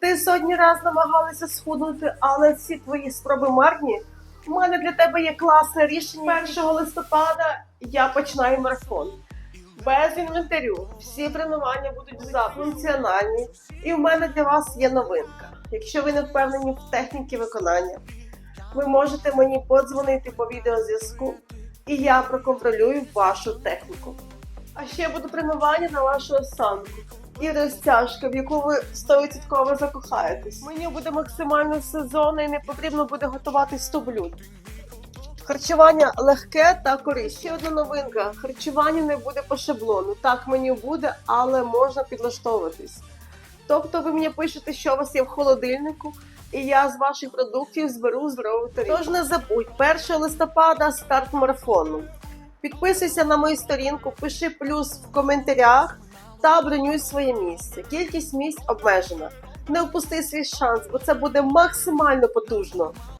Ти сотні раз намагалася схуднути, але всі твої спроби марні. У мене для тебе є класне рішення. 1 листопада я починаю марафон. Без інвентарю. Всі тренування будуть зафункціональні. І в мене для вас є новинка. Якщо ви не впевнені в техніці виконання, ви можете мені подзвонити по відеозв'язку, і я проконтролюю вашу техніку. А ще буде тренування на вашу осанку і розтяжка, в яку ви 100% закохаєтесь. Меню буде максимально сезонне і не потрібно буде готувати 100 блюд. Харчування легке та корисне. Ще одна новинка: харчування не буде по шаблону. Так, меню буде, але можна підлаштовуватись. Тобто ви мені пишете, що у вас є в холодильнику, і я з ваших продуктів зберу здорову тарілку. Тож не забудь, 1 листопада старт марафону. Підписуйся на мою сторінку, пиши плюс в коментарях та бронюй своє місце. Кількість місць обмежена. Не впусти свій шанс, бо це буде максимально потужно.